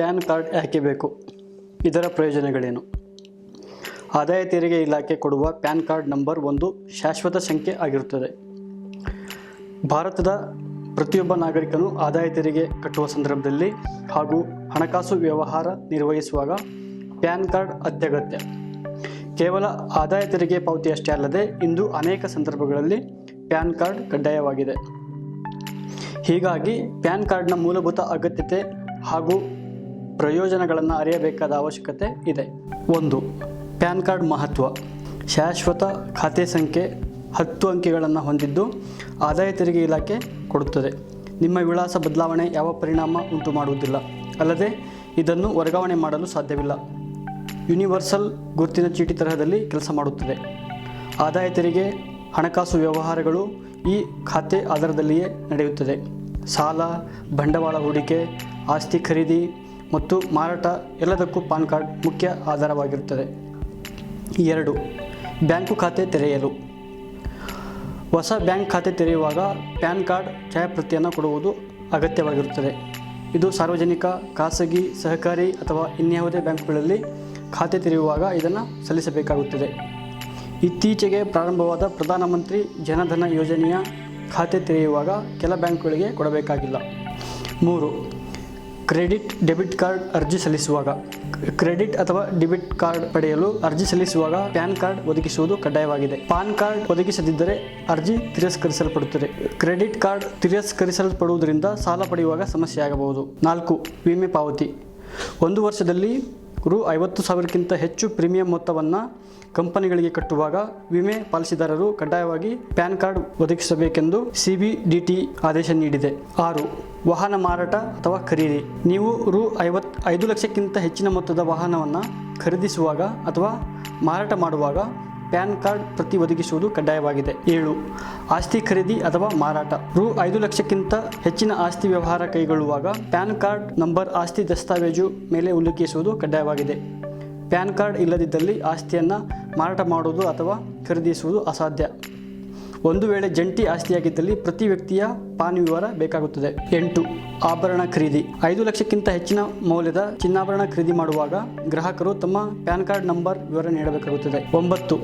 Card ಯಾಕೆ ಬೇಕು ಇದರ ಪ್ರಯೋಜನಗಳೇನು? ಆದಾಯ ತೆರಿಗೆ ಇಲಾಖೆ ಕೊಡುವ ಪ್ಯಾನ್ ಕಾರ್ಡ್ ನಂಬರ್ ಒಂದು ಶಾಶ್ವತ ಸಂಖ್ಯೆ ಆಗಿರುತ್ತದೆ. ಭಾರತದ ಪ್ರತಿಯೊಬ್ಬ ನಾಗರಿಕನು ಆದಾಯ ತೆರಿಗೆ ಕಟ್ಟುವ ಸಂದರ್ಭದಲ್ಲಿ ಹಾಗೂ ಹಣಕಾಸು ವ್ಯವಹಾರ ನಿರ್ವಹಿಸುವಾಗ ಪ್ಯಾನ್ ಕಾರ್ಡ್ ಅತ್ಯಗತ್ಯ. ಕೇವಲ ಆದಾಯ ತೆರಿಗೆ ಪಾವತಿಯಷ್ಟೇ ಅಲ್ಲದೆ ಇಂದು ಅನೇಕ ಸಂದರ್ಭಗಳಲ್ಲಿ ಪ್ಯಾನ್ ಕಾರ್ಡ್ ಕಡ್ಡಾಯವಾಗಿದೆ. ಹೀಗಾಗಿ ಪ್ಯಾನ್ ಕಾರ್ಡ್ನ ಮೂಲಭೂತ ಅಗತ್ಯತೆ ಹಾಗೂ ಪ್ರಯೋಜನಗಳನ್ನು ಅರಿಯಬೇಕಾದ ಅವಶ್ಯಕತೆ ಇದೆ. ಒಂದು, ಪ್ಯಾನ್ ಕಾರ್ಡ್ ಮಹತ್ವ. ಶಾಶ್ವತ ಖಾತೆ ಸಂಖ್ಯೆ ಹತ್ತು ಅಂಕೆಗಳನ್ನು ಹೊಂದಿದ್ದು ಆದಾಯ ತೆರಿಗೆ ಇಲಾಖೆ ಕೊಡುತ್ತದೆ. ನಿಮ್ಮ ವಿಳಾಸ ಬದಲಾವಣೆ ಯಾವ ಪರಿಣಾಮ ಉಂಟು ಮಾಡುವುದಿಲ್ಲ. ಅಲ್ಲದೆ, ಇದನ್ನು ವರ್ಗಾವಣೆ ಮಾಡಲು ಸಾಧ್ಯವಿಲ್ಲ. ಯೂನಿವರ್ಸಲ್ ಗುರುತಿನ ಚೀಟಿ ತರಹದಲ್ಲಿ ಕೆಲಸ ಮಾಡುತ್ತದೆ. ಆದಾಯ ತೆರಿಗೆ, ಹಣಕಾಸು ವ್ಯವಹಾರಗಳು ಈ ಖಾತೆ ಆಧಾರದಲ್ಲಿಯೇ ನಡೆಯುತ್ತದೆ. ಸಾಲ, ಬಂಡವಾಳ ಹೂಡಿಕೆ, ಆಸ್ತಿ ಖರೀದಿ ಮತ್ತು ಮಾರಾಟ ಎಲ್ಲದಕ್ಕೂ ಪಾನ್ ಕಾರ್ಡ್ ಮುಖ್ಯ ಆಧಾರವಾಗಿರುತ್ತದೆ. ಎರಡು, ಬ್ಯಾಂಕು ಖಾತೆ ತೆರೆಯಲು. ಹೊಸ ಬ್ಯಾಂಕ್ ಖಾತೆ ತೆರೆಯುವಾಗ ಪ್ಯಾನ್ ಕಾರ್ಡ್ ಛಾಯಾಪ್ರತಿಯನ್ನು ಕೊಡುವುದು ಅಗತ್ಯವಾಗಿರುತ್ತದೆ. ಇದು ಸಾರ್ವಜನಿಕ, ಖಾಸಗಿ, ಸಹಕಾರಿ ಅಥವಾ ಇನ್ಯಾವುದೇ ಬ್ಯಾಂಕ್ಗಳಲ್ಲಿ ಖಾತೆ ತೆರೆಯುವಾಗ ಇದನ್ನು ಸಲ್ಲಿಸಬೇಕಾಗುತ್ತದೆ. ಇತ್ತೀಚೆಗೆ ಪ್ರಾರಂಭವಾದ ಪ್ರಧಾನಮಂತ್ರಿ ಜನಧನ ಯೋಜನೆಯ ಖಾತೆ ತೆರೆಯುವಾಗ ಕೆಲ ಬ್ಯಾಂಕ್ಗಳಿಗೆ ಕೊಡಬೇಕಾಗಿಲ್ಲ. ಮೂರು ಕ್ರೆಡಿಟ್, ಡೆಬಿಟ್ ಕಾರ್ಡ್ ಅರ್ಜಿ ಸಲ್ಲಿಸುವಾಗ. ಕ್ರೆಡಿಟ್ ಅಥವಾ ಡೆಬಿಟ್ ಕಾರ್ಡ್ ಪಡೆಯಲು ಅರ್ಜಿ ಸಲ್ಲಿಸುವಾಗ ಪ್ಯಾನ್ ಕಾರ್ಡ್ ಒದಗಿಸುವುದು ಕಡ್ಡಾಯವಾಗಿದೆ. ಪಾನ್ ಕಾರ್ಡ್ ಒದಗಿಸದಿದ್ದರೆ ಅರ್ಜಿ ತಿರಸ್ಕರಿಸಲ್ಪಡುತ್ತದೆ. ಕ್ರೆಡಿಟ್ ಕಾರ್ಡ್ ತಿರಸ್ಕರಿಸಲ್ಪಡುವುದರಿಂದ ಸಾಲ ಪಡೆಯುವಾಗ ಸಮಸ್ಯೆಯಾಗಬಹುದು ನಾಲ್ಕು, ವಿಮೆ ಪಾವತಿ. ಒಂದು ವರ್ಷದಲ್ಲಿ ರು ಐವತ್ತು ಸಾವಿರಕ್ಕಿಂತ ಹೆಚ್ಚು ಪ್ರೀಮಿಯಂ ಮೊತ್ತವನ್ನು ಕಂಪನಿಗಳಿಗೆ ಕಟ್ಟುವಾಗ ವಿಮೆ ಪಾಲಿಸಿದಾರರು ಕಡ್ಡಾಯವಾಗಿ ಪ್ಯಾನ್ ಕಾರ್ಡ್ ಒದಗಿಸಬೇಕೆಂದು ಸಿಬಿಡಿಟಿ ಆದೇಶ ನೀಡಿದೆ. ಆರು, ವಾಹನ ಮಾರಾಟ ಅಥವಾ ಖರೀದಿ. ನೀವು ರು ಐವತ್ ಐದು ಲಕ್ಷಕ್ಕಿಂತ ಹೆಚ್ಚಿನ ಮೊತ್ತದ ವಾಹನವನ್ನು ಖರೀದಿಸುವಾಗ ಅಥವಾ ಮಾರಾಟ ಮಾಡುವಾಗ ಪ್ಯಾನ್ ಕಾರ್ಡ್ ಪ್ರತಿ ಒದಗಿಸುವುದು ಕಡ್ಡಾಯವಾಗಿದೆ. ಏಳು. ಆಸ್ತಿ ಖರೀದಿ ಅಥವಾ ಮಾರಾಟ. ರು ಐದು ಲಕ್ಷಕ್ಕಿಂತ ಹೆಚ್ಚಿನ ಆಸ್ತಿ ವ್ಯವಹಾರ ಕೈಗೊಳ್ಳುವಾಗ ಪ್ಯಾನ್ ಕಾರ್ಡ್ ನಂಬರ್, ಆಸ್ತಿ ದಸ್ತಾವೇಜು ಮೇಲೆ ಉಲ್ಲೇಖಿಸುವುದು ಕಡ್ಡಾಯವಾಗಿದೆ. ಪ್ಯಾನ್ ಕಾರ್ಡ್ ಇಲ್ಲದಿದ್ದಲ್ಲಿ ಆಸ್ತಿಯನ್ನು ಮಾರಾಟ ಮಾಡುವುದು ಅಥವಾ ಖರೀದಿಸುವುದು ಅಸಾಧ್ಯ. ಒಂದು ವೇಳೆ ಜಂಟಿ ಆಸ್ತಿಯಾಗಿದ್ದಲ್ಲಿ ಪ್ರತಿ ವ್ಯಕ್ತಿಯ ಪಾನ್ ವಿವರ ಬೇಕಾಗುತ್ತದೆ. ಎಂಟು, ಆಭರಣ ಖರೀದಿ. ಐದು ಲಕ್ಷಕ್ಕಿಂತ ಹೆಚ್ಚಿನ ಮೌಲ್ಯದ ಚಿನ್ನಾಭರಣ ಖರೀದಿ ಮಾಡುವಾಗ ಗ್ರಾಹಕರು ತಮ್ಮ ಪ್ಯಾನ್ ಕಾರ್ಡ್ ನಂಬರ್ ವಿವರ ನೀಡಬೇಕಾಗುತ್ತದೆ. ಒಂಬತ್ತು,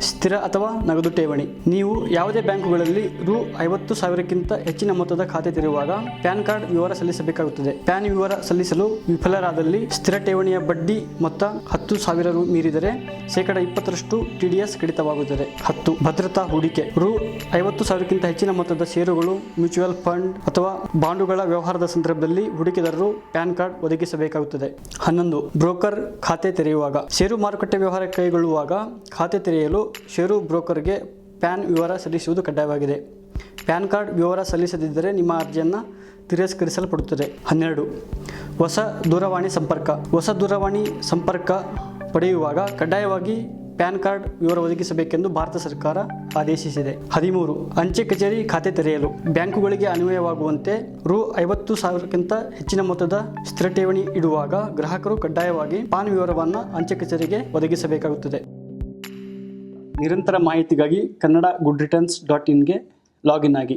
ಸ್ಥಿರ ಅಥವಾ ನಗದು ಠೇವಣಿ. ನೀವು ಯಾವುದೇ ಬ್ಯಾಂಕುಗಳಲ್ಲಿ ರು ಐವತ್ತು ಸಾವಿರಕ್ಕಿಂತ ಹೆಚ್ಚಿನ ಮೊತ್ತದ ಖಾತೆ ತೆರೆಯುವಾಗ ಪ್ಯಾನ್ ಕಾರ್ಡ್ ವಿವರ ಸಲ್ಲಿಸಬೇಕಾಗುತ್ತದೆ. ಪ್ಯಾನ್ ವಿವರ ಸಲ್ಲಿಸಲು ವಿಫಲರಾದಲ್ಲಿ ಸ್ಥಿರ ಠೇವಣಿಯ ಬಡ್ಡಿ ಮೊತ್ತ ಹತ್ತು ಸಾವಿರ ರು ಮೀರಿದರೆ ಶೇಕಡ ಇಪ್ಪತ್ತರಷ್ಟು ಟಿಡಿಎಸ್ ಕಡಿತವಾಗುತ್ತದೆ. ಹತ್ತು. ಭದ್ರತಾ ಹೂಡಿಕೆ. ರು ಐವತ್ತು ಸಾವಿರಕ್ಕಿಂತ ಹೆಚ್ಚಿನ ಮೊತ್ತದ ಷೇರುಗಳು, ಮ್ಯೂಚುವಲ್ ಫಂಡ್ ಅಥವಾ ಬಾಂಡುಗಳ ವ್ಯವಹಾರದ ಸಂದರ್ಭದಲ್ಲಿ ಹೂಡಿಕೆದಾರರು ಪ್ಯಾನ್ ಕಾರ್ಡ್ ಒದಗಿಸಬೇಕಾಗುತ್ತದೆ. ಹನ್ನೊಂದು. ಬ್ರೋಕರ್ ಖಾತೆ ತೆರೆಯುವಾಗ. ಷೇರು ಮಾರುಕಟ್ಟೆ ವ್ಯವಹಾರ ಕೈಗೊಳ್ಳುವಾಗ ಖಾತೆ ತೆರೆಯಲು ಷೇರು ಬ್ರೋಕರ್ಗೆ ಪ್ಯಾನ್ ವಿವರ ಸಲ್ಲಿಸುವುದು ಕಡ್ಡಾಯವಾಗಿದೆ. ಪ್ಯಾನ್ ಕಾರ್ಡ್ ವಿವರ ಸಲ್ಲಿಸದಿದ್ದರೆ ನಿಮ್ಮ ಅರ್ಜಿಯನ್ನು ತಿರಸ್ಕರಿಸಲ್ಪಡುತ್ತದೆ. ಹನ್ನೆರಡು, ಹೊಸ ದೂರವಾಣಿ ಸಂಪರ್ಕ. ಹೊಸ ದೂರವಾಣಿ ಸಂಪರ್ಕ ಪಡೆಯುವಾಗ ಕಡ್ಡಾಯವಾಗಿ ಪ್ಯಾನ್ ಕಾರ್ಡ್ ವಿವರ ಒದಗಿಸಬೇಕೆಂದು ಭಾರತ ಸರ್ಕಾರ ಆದೇಶಿಸಿದೆ. ಹದಿಮೂರು, ಅಂಚೆ ಕಚೇರಿ ಖಾತೆ ತೆರೆಯಲು. ಬ್ಯಾಂಕುಗಳಿಗೆ ಅನ್ವಯವಾಗುವಂತೆ ರು ಐವತ್ತು ಸಾವಿರಕ್ಕಿಂತ ಹೆಚ್ಚಿನ ಮೊತ್ತದ ಸ್ಥಿರ ಠೇವಣಿ ಇಡುವಾಗ ಗ್ರಾಹಕರು ಕಡ್ಡಾಯವಾಗಿ ಪಾನ್ ವಿವರವನ್ನು ಅಂಚೆ ಕಚೇರಿಗೆ ಒದಗಿಸಬೇಕಾಗುತ್ತದೆ. ನಿರಂತರ ಮಾಹಿತಿಗಾಗಿ ಕನ್ನಡ ಗುಡ್ ರಿಟರ್ನ್ಸ್ ಡಾಟ್ ಇನ್ಗೆ ಲಾಗಿನ್ ಆಗಿ.